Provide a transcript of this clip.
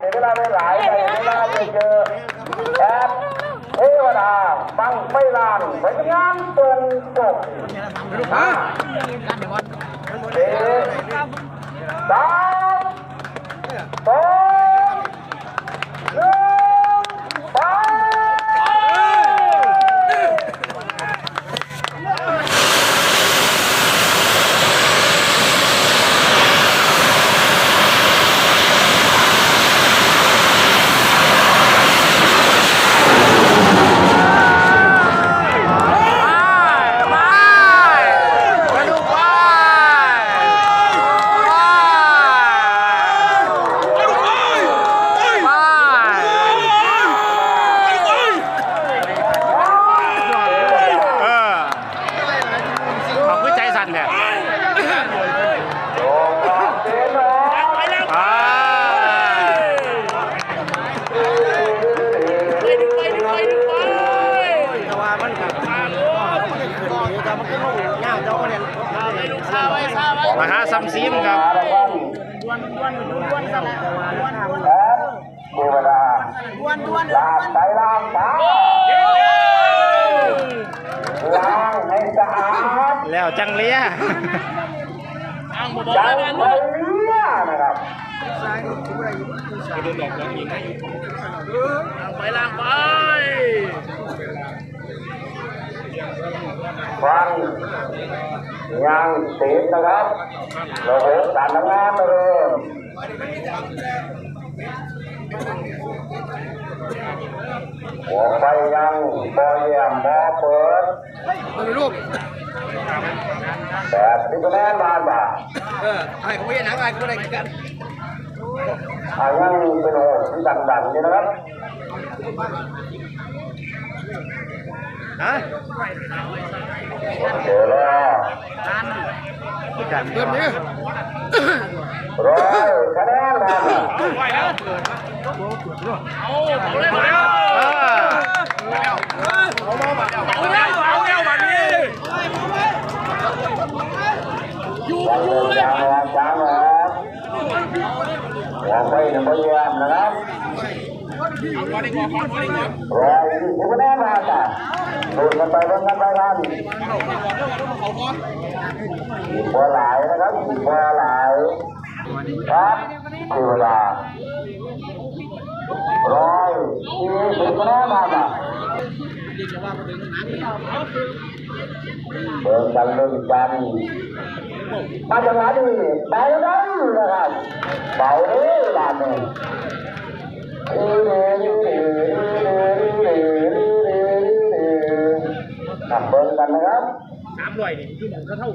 เดี๋ยวเวลาไม่หลายไปเวลาไปเจอแอปเทวดาบังไม่ลานไปงานตรงปกห้าสี่สามสองหนึ่งไป เออเขาคือใจ สั่นเนี่ยโอ้เสียน้องอ่าแต่ว่ามันแบบมันขึ้นดีแต่มันก็ลงยากเจ้าเนี่ยมาหาซัมซีมครับแอปเทวดาลาไปลางตาล้างให้สะอาด แล้วจังเลียจังไปเลี้ยนะครับไปล่างไปฟังยังติดนะครับเราเห็นการทำงานมาเริ่มหัวไฟยังบอเยี่ยมบอเปิดลูก แปดสิบคะแนนบาทบาทเออไอ้เขาไม่หนังไอ้เขาไม่ได้กันอายังเป็นโหดที่ดังๆนี่นะครับฮะเดี๋ยวรอกันเริ่มนี้ร้อยคะแนนบาทเออ เดินยางแรงจางแรงหัวไฟยังบอเยี่ยมนะครับร้อยยี่สิบแนนบาจ้ะดูกันไปเบิ่งกันไปกันอีกบัวหลายนะครับอีกบัวหลายครับคือเวลาร้อยยี่สิบแนนบาจ้ะเดินกันเดินกัน มาจังหวะนี้เบาได้นะครับเบาเลยบานนี้ทำเบิ่งกันนะครับสามร้อยนี่คือหมองเท่า